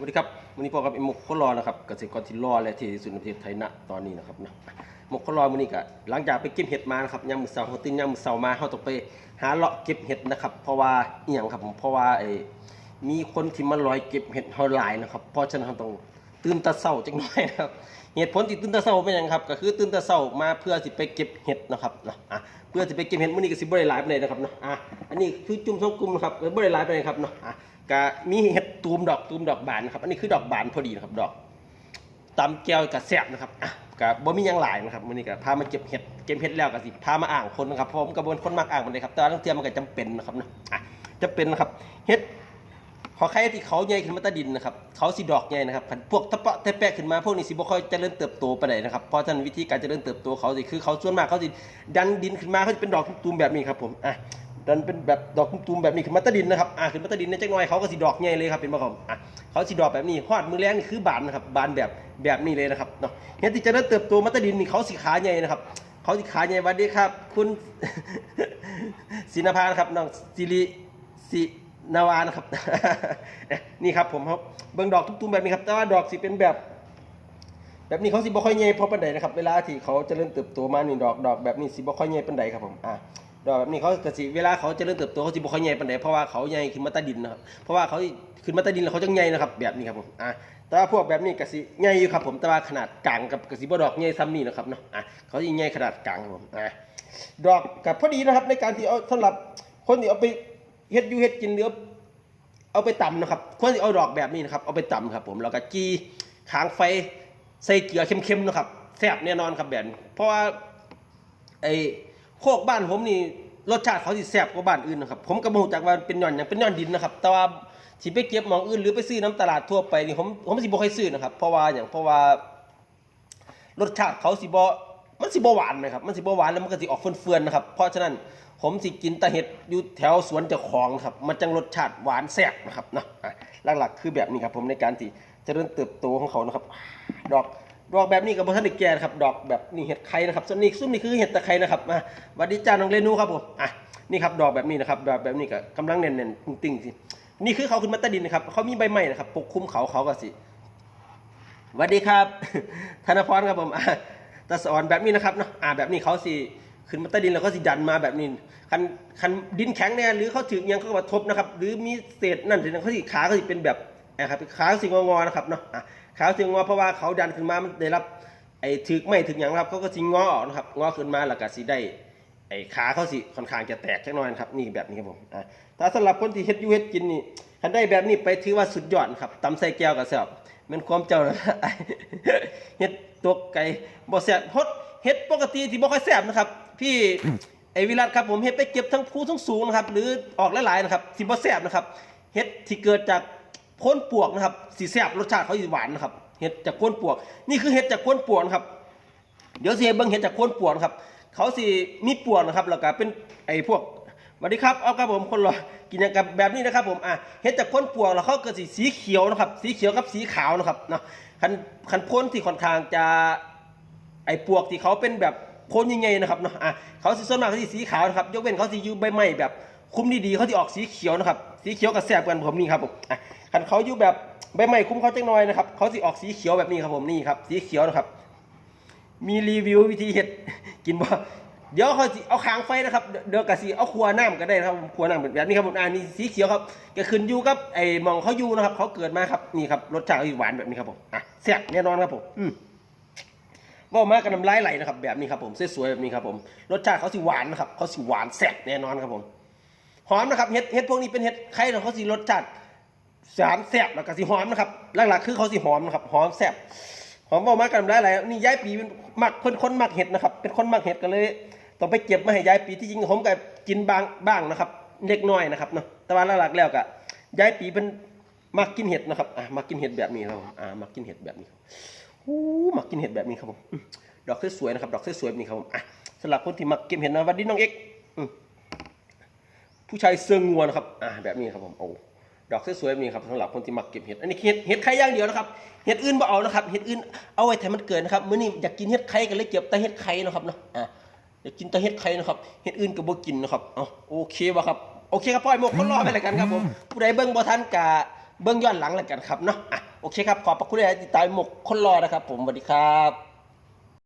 สวัสดีครับวันนี้พอกับไอ้หมกคนรอนะครับเกษตรกรที่รอและที่สุดในประเทศไทยณตอนนี้นะครับนะหมกคนรอวันนี้ก็หลังจากไปเก็บเห็ดมานะครับยามมือเช้าเขาตื่นยามมือเสาร์มาเขาต้องไปหาเลาะเก็บเห็ดนะครับ เพราะว่าอีหยังครับผมเพราะว่าไอ้มีคนที่มาลอยเก็บเห็ดเขาหลายนะครับเพราะฉะนั้นเราต้อง ตื่นตะเช้าจังหน่อยนะครับเหตุผลที่ตื่นตะเช้าเป็นยังครับ ก็คือตื่นตะเช้ามาเพื่อสิไปเก็บเห็ดนะครับนะอะเพื่อสิไปเก็บเห็ดมื้อนี้ก็สิบ่ได้หลายปานใดนะครับเนาะอะอันนี้คือจุ่มสองกลุ่มนะครับบ่ได้หลายปานใดครับเนาะอะก็มีเห็ดตูมดอกตูมดอกบานนะครับอันนี้คือดอกบานพอดีนะครับดอกตำแก้วกับแซ่บนะครับอะก็บ่มียังหลายนะครับมื้อนี้ก็พามาเก็บเห็ดเก็บเห็ดแล้วก็สิพามาอ่างคนนะครับเพราะผมก็บ่เป็นคนมักอ่างมันเลยครับแต่ว่าทั้งเทียมมันก็จำเป็นนะครับเนาะอะจำเป็นนะครับเห็ด ขอใครที่เขาใหญ่ขึ้นมาตะดินนะครับเขาสิดอกใหญ่นะครับพวกตะเปาะตะแปะขึ้นมาพวกนี้สิบ่ค่อยเจริญเติบโตไปานนะครับเพราะฉะนั้นวิธีการเจริญเติบโตเขาสิคือเขาส่วนมากเขาสิดันดินขึ้นมาเขาจะเป็นดอกตูมแบบนี้ครับผมอะดันเป็นแบบดอกตุ้มแบบนี้ขึ้นมาตะดินนะครับอ่าขึ้นมาตะดินในจักหน่อยเขาก็สีดอกใหญ่เลยครับเป็นบ่ครับอะเขาสีดอกแบบนี้ฮอดมือแรงนี่คือบานนะครับบานแบบแบบนี้เลยนะครับเนาะเห็ดที่จะเริ่มเติบโตมาตะดินนี่เขาสีขาใหญ่นะครับเขาสีขาใหญ่วันดีครับ คุณศินภานครับน้องสิริสิ นาวานะครับ นี่ครับผมครับเบิ่งดอกตุ้มๆแบบนี้ครับ แต่ว่าดอกสิเป็นแบบ แบบนี้เขาสิบ่ค่อยใหญ่พอปานใดนะครับ เวลาที่เขาเจริญเติบโตมาหนี่งดอกดอกแบบนี้สิบ่ค่อยใหญ่ปานใดครับผมอะดอกแบบนี้เขาก็สิเวลาเขาเจริญเติบโตเขาสิบ่ค่อยใหญ่ปานใดเพราะว่าเขาใหญ่ขึ้นมาใต้ดินนะครับเพราะว่าเขาขึ้นมาใต้ดินแล้วเขาจะใหญ่นะครับ แบบนี้ครับผมอะแต่ว่าพวกแบบนี้ก็สิใหญ่อยู่ครับผมแต่ว่าขนาดกลางกับก็สิบ่ดอกใหญ่ซ้ำนี่นะครับเนาะอะเขาสิใหญ่ขนาดกลางครับผมอะดอกกับพอดีนะครับในการที่เอาสำหรับคนที่เอาไป เฮ็ดอยู่เฮ็ดกินหรือเอาไปตำนะครับควรจะเอาดอกแบบนี้นะครับเอาไปตำครับ ผมแล้วก็จี้ค้างไฟใส่เกลือเค็มๆนะครับแซ่บแน่นอนครับแบบนี้เพราะว่าไอ้โคกบ้านผมนี่รสชาติเขาสิแซ่บกว่าบ้านอื่นนะครับผมก็บ่รู้จักว่าเป็นย่อนหยังเป็นย่อนดินนะครับ แต่ว่าสิไปเก็บหมองอื่นหรือไปซื้อน้ำตลาดทั่วไปนี่ผมผมสิบ่ค่อยซื้อนะครับ เพราะว่าอย่างเพราะว่ารสชาติเขาสิบ่ มันสิบหวานนะครับ มันสิบหวานแล้วมันก็สิออกเฟื่อนๆนะครับ เพราะฉะนั้นผมสิกินแตะเห็ดอยู่แถวสวนเจ้าของนะครับ มันจังรสชาติหวานแซ่บนะครับนะอะหลักๆ คือแบบนี้ครับผมในการที่เจริญเติบโตของเขานะครับ ดอกดอกแบบนี้กับบ่ทันแก่นครับ ดอกแบบนี้เห็ดไข่นะครับส่วนนี้ซุ่มนี่คือเห็ดตะไคร้นะครับมาวัสดีจ้าน้องเรนูครับผมอะนี่ครับดอกแบบนี้นะครับ ดอกแบบนี้ก็กำลังเน่นๆติ่งๆสินี่คือเขาขึ้นมาใต้ดินนะครับเขามีใบไม้นะครับปกคลุมเขาเขาก็สิสวัสดีครับ ธนพรครับผม อะตาสอนแบบนี้นะครับเนาะอ่าแบบนี้เขาสิขึ้นมาใต้ดินแล้วก็สิดันมาแบบนี้คันคันดินแข็งเนี่ยหรือเขาถึงยังเขาก็มาทบนะครับ หรือมีเศษนั่นเศษนั่นเขาสิขาเขาสิเป็นแบบนะครับขาเขาสิงอๆนะครับเนาะอะขาเขาสิงอเพราะว่าเขาดันขึ้นมามันได้รับไอ้ถึกไม่ถึงอย่างครับเขาก็สิงอออกนะครับงอขึ้นมาแล้วก็สิได้ไอ้ขาเขาสิค่อนข้างจะแตกจักหน่อยนะครับนี่แบบนี้ครับผมอะถ้าสำหรับคนที่เฮ็ดยูเฮ็ดกินนี่คันได้แบบนี้ไปถือว่าสุดยอดครับตำใส่แก้วกับแซ่บแมันความเจ้านะเฮ็ด ตัวไก่บ่แซ่บฮดเฮ็ดปกติที่บ่ค่อยแซ่บนะครับ พี่ไอ้วิรัตครับผมเฮ็ดไปเก็บทั้งภูทั้งสูงนะครับ หรือออกหลายๆนะครับสิบ่แซ่บนะครับเฮ็ดที่เกิดจากโคนปวกนะครับสิแซ่บรสชาติเขาสิหวานนะครับเฮ็ดจากโคนปวก นี่คือเฮ็ดจากโคนปวกนะครับ เดี๋ยวสิให้เบิ่งเห็ดจากโคนปวกนะครับ เขาสิมีปวกนะครับแล้วก็เป็นไอ้พวก สวัสดีครับเอาครับผมคนรอกินอย่างกับแบบนี้นะครับผมอะเห็ดจากโคนปวกแล้วเขาเกิดสีสีเขียวนะครับ สีเขียวกับสีขาวนะครับเนาะคันคันพ่นที่ค่อนข้างจะไอ้ปวกที่เขาเป็นแบบโคนยังไงนะครับเนาะอะเขาสิส่วนมากเขาสิสีขาวนะครับยกเว้นเขาสิอยู่ใบไม้แบบคุ้มดีๆเขาสิออกสีเขียวนะครับสีเขียวกับแสบกันผมนี่ครับผมอะคันเขาอยู่แบบใบไม้คุ้มเขาจังน้อยนะครับเขาสิออกสีเขียวแบบนี้ครับผมนี่ครับสีเขียวนะครับมีรีวิววิธีเห็ดกินบ่ เดี๋ยวเขาสิเอาค้างไฟนะครับ เดี๋ยวกะสิเอาครัวน้ำก็ได้นะครับครัวน้ำแบบนี้ครับผมอ่านี่สีเขียวครับก็ขึ้นอยู่กับไอ้หมองเขาอยู่นะครับ เขาเกิดมาครับนี่ครับรสชาติหวานแบบนี้ครับผมอะแซ่บแน่นอนครับผมอืมว่ามากับน้ำลายไหลนะครับ แบบนี้ครับผมสวยๆแบบนี้ครับผมรสชาติเขาสิหวานนะครับเขาสิหวานแซ่บแน่นอนครับผมหอมนะครับเห็ดเห็ดพวกนี้เป็นเห็ดไข่ของเขาสิรสชาติสารแซ่บแล้วก็สิหอมนะครับหลักๆคือเขาสิหอมนะครับหอมแซ่บผมบอกมากันได้หลายนี่ย้ายปีเป็นมักคนคนมักเห็ดนะครับ เป็นคนมักเห็ดกันเลย ต้องไปเก็บมาให้ย้ายปีที่จริงผมก็กินบางบ้างนะครับเล็กน้อยนะครับเนาะแต่ว่าหลักๆแล้วก็ย้ายปีเป็นมักกินเห็ดนะครับอะมักกินเห็ดแบบนี้ครับอ่ามักกินเห็ดแบบนี้หูมักกินเห็ดแบบนี้ครับผมอืมดอกสวยๆนะครับ ดอกสวยๆแบบนี้ครับผมอะสำหรับคนที่มักเก็บเห็ดนะวันนี้น้องเอ็กผู้ชายเสื้องัวนะครับอ่าแบบนี้ครับผมโอ้ดอกสวยๆมีครับสำหรับคนที่มักเก็บเห็ดอันนี้เห็ดเห็ดไข่ย่างเดียวนะครับเห็ดอื่นบ่เอานะครับเห็ดอื่นเอาไว้แต่มันเกิดนะครับมื้อนี้อยากกินเห็ดไข่ก็เลยเก็บแต่เห็ดไข่นะครับเนาะอะ อยากกินแต่เห็ดไข่นะครับเห็ดอื่นก็บ่กินนะครับเอาโอเคบ่ครับโอเคครับพ่อไอ้หมกคนรอไปแล้วกันครับผมผู้ใดเบิ่งบ่ทันกะเบื้องย้อนหลังแล้วกันครับเนาะอะโอเคครับขอบพระคุณที่ติดตามหมกคนรอนะครับ ผมสวัสดีครับ